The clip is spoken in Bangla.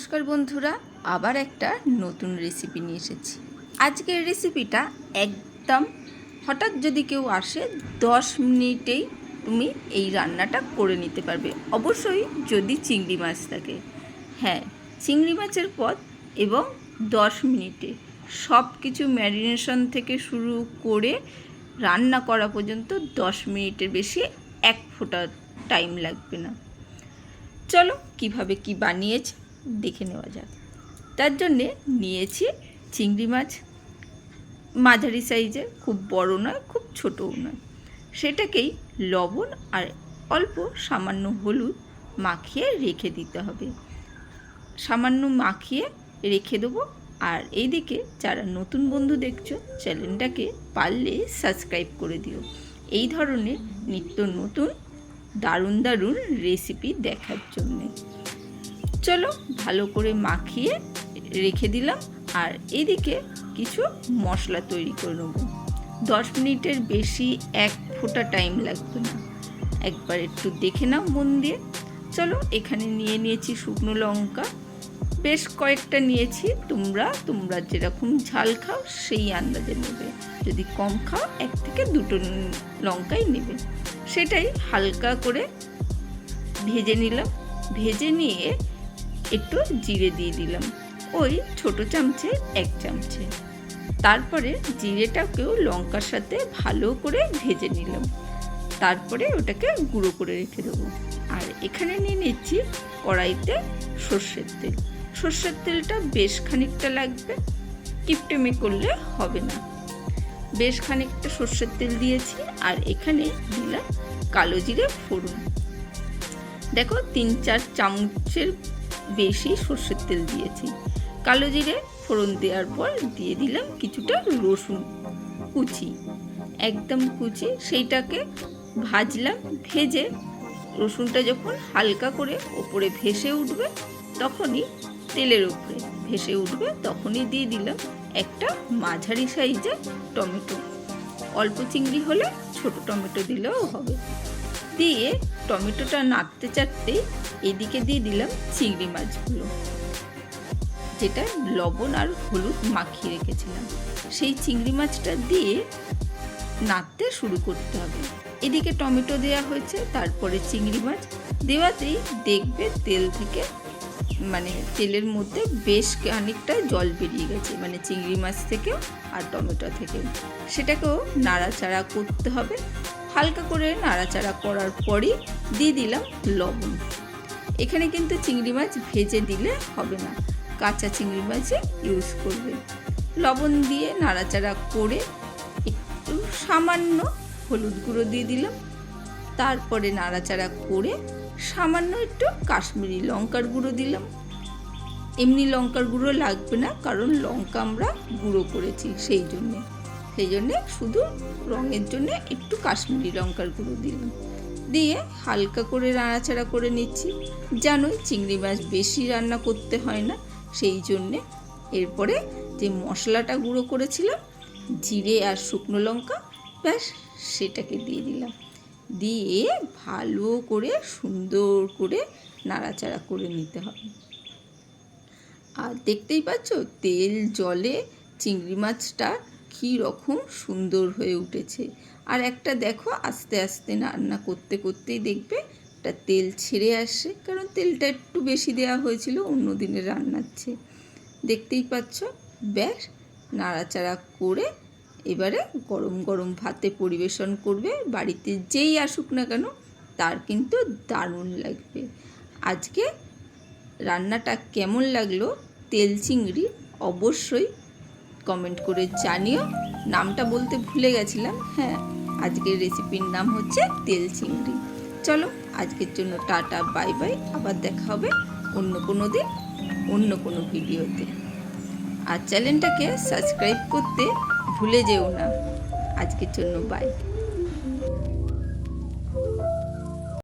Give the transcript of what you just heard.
নমস্কার বন্ধুরা, আবার একটা নতুন রেসিপি নিয়ে এসেছি। আজকের রেসিপিটা একদম হঠাৎ যদি কেউ আসে, দশ মিনিটেই তুমি এই রান্নাটা করে নিতে পারবে। অবশ্যই যদি চিংড়ি মাছ থাকে। হ্যাঁ চিংড়ি মাছের পদ এবং দশ মিনিটে সব কিছু ম্যারিনেশন থেকে শুরু করে রান্না করা পর্যন্ত দশ মিনিটের বেশি এক ফোঁটা টাইম লাগবে না। চলো, কীভাবে কি বানিয়েছি? দেখে নেওয়া যাক। তার জন্যে নিয়েছি চিংড়ি মাছ। মাঝারি সাইজের, খুব বড় নয়, খুব ছোটও নয়। সেটাকেই লবণ আর অল্প সামান্য হলুদ মাখিয়ে রেখে দিতে হবে। সামান্য মাখিয়ে রেখে দেবো। আর এইদিকে যারা নতুন বন্ধু দেখছ, চ্যানেলটাকে পারলে সাবস্ক্রাইব করে দিও। এই ধরনের নিত্য নতুন, দারুণ দারুণ রেসিপি দেখার জন্যে। চলো ভালো করে মাখিয়ে রেখে দিলাম আর এদিকে কিছু মশলা তৈরি করে নেব। দশ মিনিটের বেশি এক ফোঁটা টাইম লাগবে না। একবার একটু দেখে নাও মন দিয়ে। চলো এখানে নিয়ে নিয়েছি শুকনো লঙ্কা। বেশ কয়েকটা নিয়েছি, তোমরা তোমরা যেরকম ঝাল খাও সেই আন্দাজে নেবে। যদি কম খাও, এক থেকে দুটো লঙ্কাই নেবে। সেটাই হালকা করে ভেজে নিলাম। ভেজে নিয়ে একটু জিরে দিয়ে দিলাম। ওই ছোট চামচে এক চামচে। তারপরে জিরেটাকেও লঙ্কার সাথে ভালো করে ভেজে নিলাম। তারপরে ওটাকে গুঁড়ো করে রেখে দেবো। আর এখানে নিয়ে নিচ্ছি কড়াইতে সর্ষের তেল। সর্ষের তেলটা বেশ খানিকটা লাগবে, কিপটেমে করলে হবে না। বেশ খানিকটা সর্ষের তেল দিয়েছি আর এখানে দিলাম কালো জিরে ফোড়ন। দেখো তিন চার চামচের বেশি সর্ষের তেল দিয়েছি। কালো জিরে ফোড়ন দেওয়ার পর দিয়ে দিলাম কিছুটা রসুন কুচি। একদম কুচি, সেইটাকে ভাজলাম, ভেজে রসুনটা যখন হালকা করে ওপরে ভেসে উঠবে তখনই তেলের উপরে ভেসে উঠবে তখনই দিয়ে দিলাম একটা মাঝারি সাইজের টমেটো। অল্প চিংড়ি হলে ছোট টমেটো দিলেও হবে। দিয়ে টমেটোটা নাড়তে চাড়তে এদিকে দিয়ে দিলাম চিংড়ি মাছগুলো, যেটা লবণ আর হলুদ মাখিয়ে রেখেছিলাম। সেই চিংড়ি মাছটা দিয়ে নাড়তে শুরু করতে হবে। এদিকে টমেটো দেওয়া হয়েছে, তারপরে চিংড়ি মাছ। দেওয়াতেই দেখবে তেল থেকে মানে তেলের মধ্যে বেশ খানিকটা জল বেরিয়ে গেছে মানে চিংড়ি মাছ থেকেও আর টমেটো থেকেও। সেটাকেও নাড়াচাড়া করতে হবে। হালকা করে নাড়াচাড়া করার পরই দিয়ে দিলাম লবণ। এখানে কিন্তু চিংড়ি মাছ ভেজে দিলে হবে না। কাঁচা চিংড়ি মাছই ইউজ করবে। লবণ দিয়ে নাড়াচাড়া করে একটু সামান্য হলুদ গুঁড়ো দিয়ে দিলাম। তারপরে নাড়াচাড়া করে সামান্য একটু কাশ্মীরি লঙ্কার গুঁড়ো দিলাম। এমনি লঙ্কার গুঁড়ো লাগবে না, কারণ লঙ্কা আমরা গুঁড়ো করেছি সেই জন্যে। সেই জন্যে শুধু রঙের জন্যে একটু কাশ্মীরি লঙ্কার গুঁড়ো দিলাম। দিয়ে হালকা করে নাড়াচাড়া করে নিচ্ছি। জানোই চিংড়ি মাছ বেশি রান্না করতে হয় না। সেই জন্যে এরপরে যে মশলাটা গুঁড়ো করেছিলাম, জিরে আর শুকনো লঙ্কা, ব্যাস সেটাকে দিয়ে দিলাম। দিয়ে ভালো করে সুন্দর করে নাড়াচাড়া করে নিতে হবে। আর দেখতেই পাচ্ছ তেল, জলে চিংড়ি মাছটা কী রকম সুন্দর হয়ে উঠেছে। আর একটা দেখো, আস্তে আস্তে রান্না করতে করতেই দেখবে একটা তেল ছেড়ে আসে, কারণ তেলটা একটু বেশি দেওয়া হয়েছিল, অন্য দিনের রান্নার চেয়ে দেখতেই পাচ্ছ? ব্যাস, নাড়াচাড়া করে এবারে গরম গরম ভাতে পরিবেশন করবে। বাড়িতে যেই আসুক না কেন, তার কিন্তু দারুণ লাগবে। আজকে রান্নাটা কেমন লাগল? তেল চিংড়ি অবশ্যই কমেন্ট করে জানিও। নামটা বলতে ভুলে গেছিলাম। হ্যাঁ আজকের রেসিপির নাম হচ্ছে তেল চিংড়ি। চলো, আজকের জন্য টাটা বাই বাই আবার দেখা হবে অন্য কোনো দিন, অন্য কোনো ভিডিওতে। আর চ্যানেলটাকে সাবস্ক্রাইব করতে ভুলে যেও না। আজকের জন্য বাই